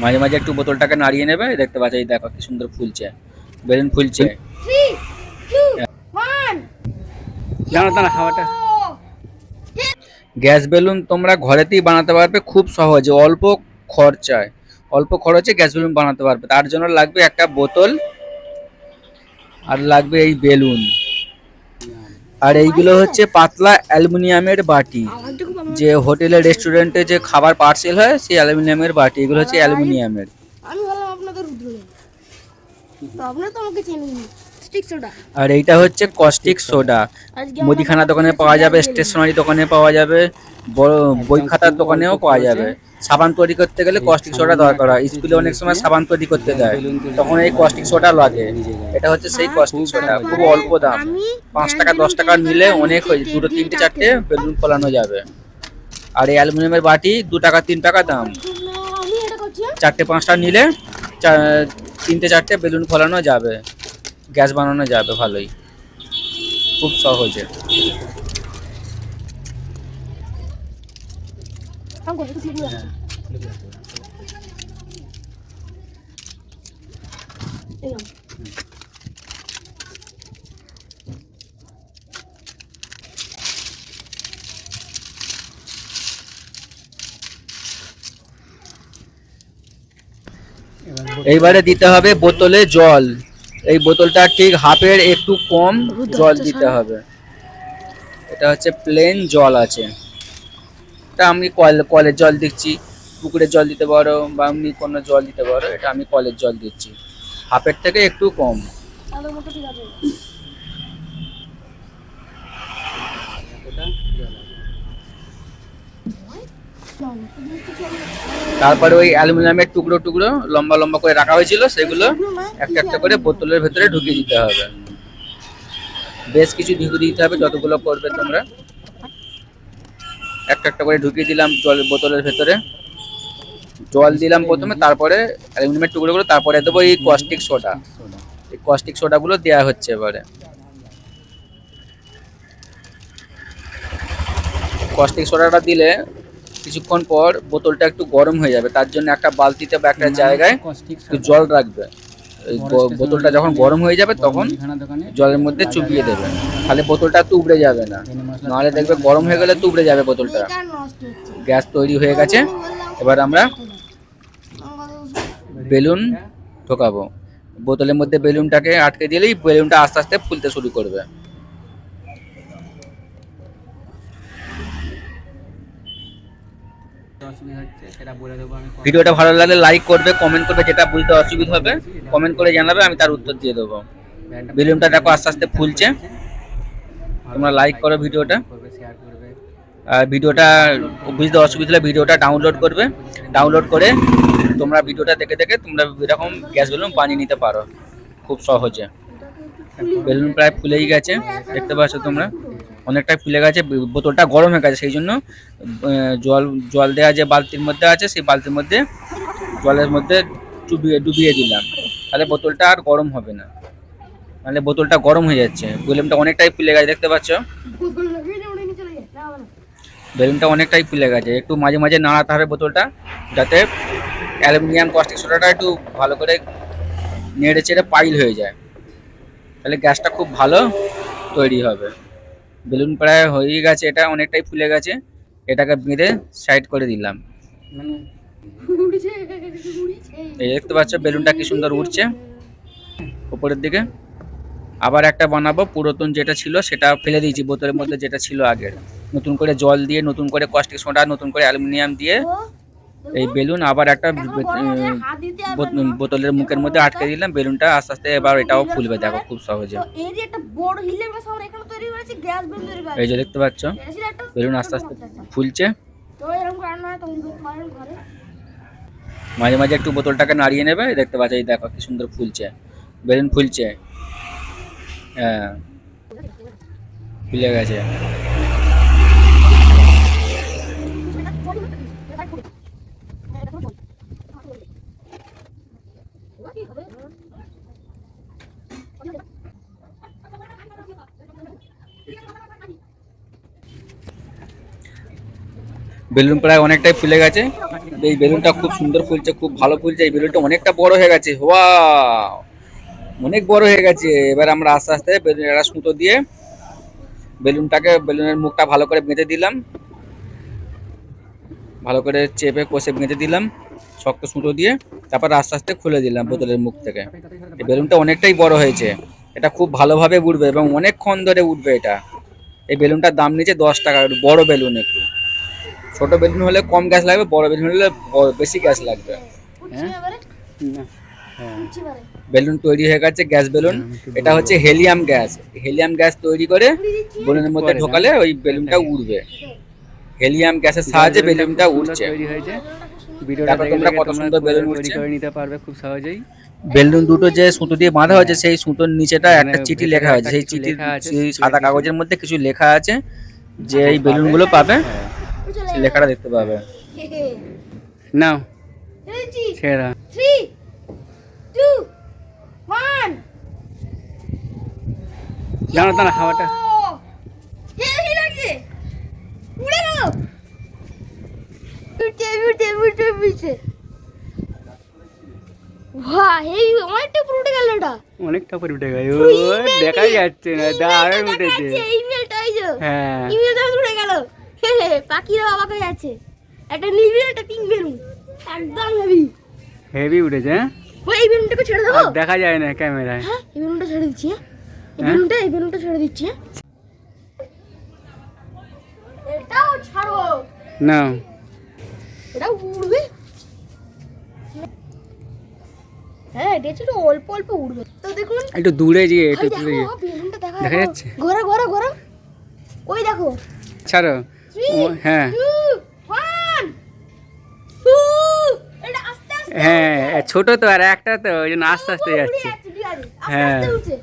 মাঝে মাঝে একটু বোতলটাকে নাড়িয়ে নেবে দেখতে পাচ্ছ এই দেখো কি সুন্দর ফুলছে বেলুন ফুলছে। হাওয়াটা। গ্যাস বেলুন তোমরা ঘরেতেই বানাতে পারবে খুব সহজে অল্প খরচায়। অল্প খরচে গ্যাস বেলুন বানাতে পারবে। তার জন্য লাগবে একটা বোতল আর লাগবে এই বেলুন। আর এইগুলো হচ্ছে পাতলা অ্যালুমিনিয়ামের বাটি। যে হোটেলে রেস্টুরেন্টে যে খাবার পার্সেল হয় সেই অ্যালুমিনিয়ামের বাটি। এগুলো হচ্ছে অ্যালুমিনিয়ামের। আমি ভাবলাম আপনাদের আপনারা তো আমাকে চেনেন আর এইটা হচ্ছে কস্টিক সোডা মুদিখানা দোকানে পাওয়া যাবে স্টেশনারি দোকানে পাওয়া যাবে বড় বই খাতার দোকানেও পাওয়া যাবে। সাবান তৈরি করতে গেলে কস্টিক সোডা দরকার হয়। স্কুলে অনেক সময় সাবান তৈরি করতে দেয় তখন এই কস্টিক সোডা লাগে। এটা হচ্ছে সেই কস্টিক সোডা খুব অল্প দাম। পাঁচ টাকা দশ টাকা নিলে অনেক হয়ে দুটো তিনটে চারটে বেলুন ফোলানো যাবে। আর এই অ্যালুমিনিয়ামের বাটি দু টাকা তিন টাকা দাম। হ্যাঁ? চারটে পাঁচটা নিলে চা- তিনটে চারটে বেলুন ফোলানো যাবে। গ্যাস বানানো যাবে ভালোই। খুব সহজে। আমি করছি স্লিপ হয়ে। যাচ্ছে এই নাও। এইবারে দিতে হবে বোতলে জল। এই বোতলটা ঠিক হাফের একটু কম জল দিতে হবে। এটা হচ্ছে প্লেন জল আছে। এটা আমি কল কলের জল দিচ্ছি। পুকুরের জল দিতে পারো বা এমনি কোনো জল দিতে পারো এটা আমি কলের জল দিচ্ছি। হাফের থেকে একটু কম। তারপরে ওই অ্যালুমিনিয়ামের টুকরো টুকরো লম্বা লম্বা করে রাখা হয়েছিল সেগুলো একটা একটা করে বোতলের ভেতরে ঢুকিয়ে দিতে হবে। বেশ কিছু ঢুকিয়ে দিতে হবে যতগুলো করবে তোমরা। একটা একটা করে ঢুকিয়ে দিলাম জল বোতলের ভেতরে। জল দিলাম প্রথমে তারপরে অ্যালুমিনিয়ামের টুকরো করে তারপরে দেবো এই কস্টিক সোডা এই কস্টিক সোডাগুলো দেওয়া হচ্ছে এবারে। কস্টিক সোডাটা দিলে কিছুক্ষণ পর বোতলটা একটু গরম হয়ে যাবে তার জন্য একটা বালতিতে বা একটা জায়গায় একটু জল রাখবে। বোতলটা যখন গরম হয়ে যাবে তখন জলের মধ্যে চুবিয়ে দেবে। তাহলে বোতলটা তো তুবড়ে যাবে না। নাহলে দেখবে গরম হয়ে গেলে তুবড়ে যাবে বোতলটা। গ্যাস তৈরি হয়ে গেছে। এবার আমরা বেলুন ঢোকাবো। বোতলের মধ্যে বেলুনটাকে আটকে দিলেই বেলুনটা আস্তে আস্তে ফুলতে শুরু করবে। ভিডিওটা ভালো লাগলে লাইক করবে কমেন্ট করবে যেটা বুঝতে অসুবিধা হবে। কমেন্ট করে জানাবে, আমি তার উত্তর দিয়ে দেবো। বেলুনটা দেখো আস্তে আস্তে ফুলছে। তোমরা লাইক করো ভিডিওটা। আর ভিডিওটা বুঝতে অসুবিধা হলে ভিডিওটা ডাউনলোড করবে। ডাউনলোড করে তোমরা ভিডিওটা দেখে দেখে তোমরা এরকম গ্যাস বেলুন বানিয়ে নিতে পারো খুব সহজে। বেলুন প্রায় ফুলেই গেছে, দেখতে পাচ্ছ তোমরা? অনেকটাই ফুলে গেছে, বোতলটা গরম হয়ে গেছে, সেই জন্য জল জল দেওয়া যে বালতির মধ্যে আছে, সেই বালতির মধ্যে, জলের মধ্যে ডুবিয়ে ডুবিয়ে দিলাম। তাহলে বোতলটা আর গরম হবে না। তাহলে বোতলটা গরম হয়ে যাচ্ছে। বেলুনটা অনেকটাই ফুলে গেছে, দেখতে পাচ্ছ? বেলুনটা অনেকটাই ফুলে গেছে, একটু মাঝে মাঝে নাড়াতে হবে বোতলটা, যাতে অ্যালুমিনিয়াম কস্টিক সোডাটা একটু ভালো করে নেড়ে চেড়ে পাইল হয়ে যায়। তাহলে গ্যাসটা খুব ভালো তৈরি হবে। বেলুন প্রায় হয়ে গেছে, এটা অনেকটাই ফুলে গেছে। এটাকে বেঁধে সাইড করে দিলাম। এই দেখতে পাচ্ছ, বেলুনটা কি সুন্দর উঠছে উপরের দিকে আবার একটা বানাবো, পুরাতন যেটা ছিল সেটা ফেলে দিয়েছি, বোতলের মধ্যে যেটা ছিল আগের। নতুন করে জল দিয়ে, নতুন করে কস্টিক সোডা নতুন করে অ্যালুমিনিয়াম দিয়ে এই বেলুন আবার একটা বোত- বোতলের মুখের মধ্যে আটকে দিলাম বেলুনটা আস্তে আস্তে এবার এটাও ফুলবে দেখো খুব সহজে। এই যে দেখতে পাচ্ছ বেলুন আস্তে আস্তে ফুলছে। মাঝে মাঝে একটু বোতলটাকে নাড়িয়ে নেবে দেখতে পাচ্ছ এই দেখো কি সুন্দর ফুলছে বেলুন ফুলছে। হ্যাঁ ফুলে গেছে। বেলুন প্রায় অনেকটাই ফুলে গেছে। এই বেলুনটা খুব সুন্দর ফুলছে, খুব ভালো ফুলছে। এই বেলুনটা অনেকটা বড় হয়ে গেছে। ওয়া অনেক বড় হয়ে গেছে। এবার আমরা আস্তে আস্তে বেলুন একটা সুতো দিয়ে বেলুনটাকে, বেলুনের মুখটা ভালো করে বেঁধে দিলাম। ভালো করে চেপে কষে বেঁধে দিলাম শক্ত সুতো দিয়ে। তারপর আস্তে আস্তে খুলে দিলাম বোতলের মুখ থেকে। এই বেলুনটা অনেকটাই বড় হয়েছে। এটা খুব ভালোভাবে উঠবে এবং অনেকক্ষণ ধরে উঠবে এটা। এই বেলুনটার দাম নিচে দশ টাকা, বড় বেলুন একটু। ছোট বেলুন হলে কম গ্যাস লাগবে বড় বেলুন হলে বড়- বেশি গ্যাস লাগবে। না। হ্যাঁ। বেলুন তৈরি হয়ে গেছে গ্যাস বেলুন। এটা হচ্ছে হেলিয়াম গ্যাস। হেলিয়াম গ্যাস তৈরি করে বেলুনের মধ্যে ঢোকালে ওই বেলুনটা উড়বে। হেলিয়াম গ্যাসের সাহায্যে বেলুনটা উড়ছে। তৈরি হয়েছে। ভিডিওটা তোমরা কত সুন্দর বেলুন তৈরি করে নিতে পারবে খুব সহজেই। বেলুন দুটো যে সুতো দিয়ে বাঁধা হয়েছে সেই সুতোর নিচেটা একটা চিঠি লেখা হয়েছে। সেই চিঠি সাদা কাগজের মধ্যে কিছু লেখা আছে যে এই বেলুনগুলো পাবে। হ্যাঁ। লেখাটা দেখতে পাবে। নাও। ছেড়া থ্রি টু ওয়ান। হাওয়াটা উঠে উঠে উঠে উঠে বাহ হেভি অনেকটা পুরো উঠে গেল ওটা। অনেকটা উপরে উঠে দেখাই যাচ্ছে না উঠেছে। হ্যাঁ। ইমেলটা গেল। হে, পাখিরা হয়ে যাচ্ছে। একটা নীল একটা পিঙ্ক বেলুন। একদম হেভি হেভি উঠেছে হ্যাঁ? ওই এই বেলুনটাকে ছেড়ে দেবো? দেখা যায় না ক্যামেরায়। হ্যাঁ এই বেলুনটা ছেড়ে দিচ্ছি হ্যাঁ? এই হ্যাঁ? বেলুনটা এই বেলুনটা ছেড়ে দিচ্ছি এটাও ছাড়ো। নাও এটা উড়বে? হ্যাঁ এটা অল্প অল্প উড়বে। তো দেখুন। একটু দূরে গিয়ে একটু দূরে দেখো যাচ্ছে? ঘোরা ঘোরা ঘোরা। ওই দেখো। ছাড়ো। হ্যাঁ। আস্তে হ্যাঁ ছোট তো আর একটা তো ওই জন্য আস্তে যাচ্ছে। হ্যাঁ। আস্তে যাচ্ছে।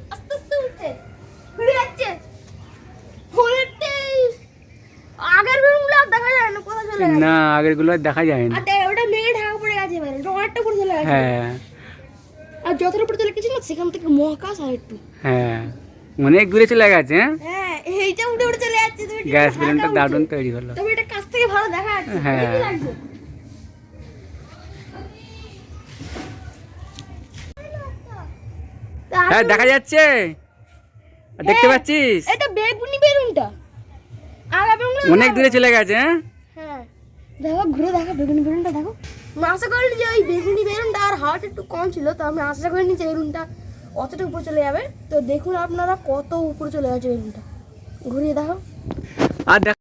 যায় না আগেরগুলো দেখা যায় না। ওটা মেঘে ঢাকা পড়ে গেছে ওটা অনেকটা উপরে চলে গেছে। হ্যাঁ। আর যতটা উপরে চলে গেছে না সেখান থেকে মহাকাশ আর একটু। হ্যাঁ। অনেক দূরে চলে গেছে হ্যাঁ? হ্যাঁ এইটা উঠে উঠে চলে গ্যাস বেলুনটা দারুণ তৈরি হলো। তবে এটা কাছ থেকে ভালো দেখা যাচ্ছে। হ্যাঁ। হ্যাঁ দেখা যাচ্ছে। দেখতে হ্যাঁ, পাচ্ছিস? এটা বেগুনি বেলুনটা। অনেক দূরে চলে গেছে হ্যাঁ? হ্যাঁ। দেখো ঘুরে দেখো বেগুনি বেলুনটা দেখো। আমি আশা করিনি যে ওই বেগুনি বেলুনটা আর হাওয়াটা একটু কম ছিল তো আমি আশা করিনি যে বেলুনটা অতটা উপরে চলে যাবে। তো দেখুন আপনারা কত উপরে চলে গেছে বেলুনটা। ঘুরিয়ে দেখো। আর দেখ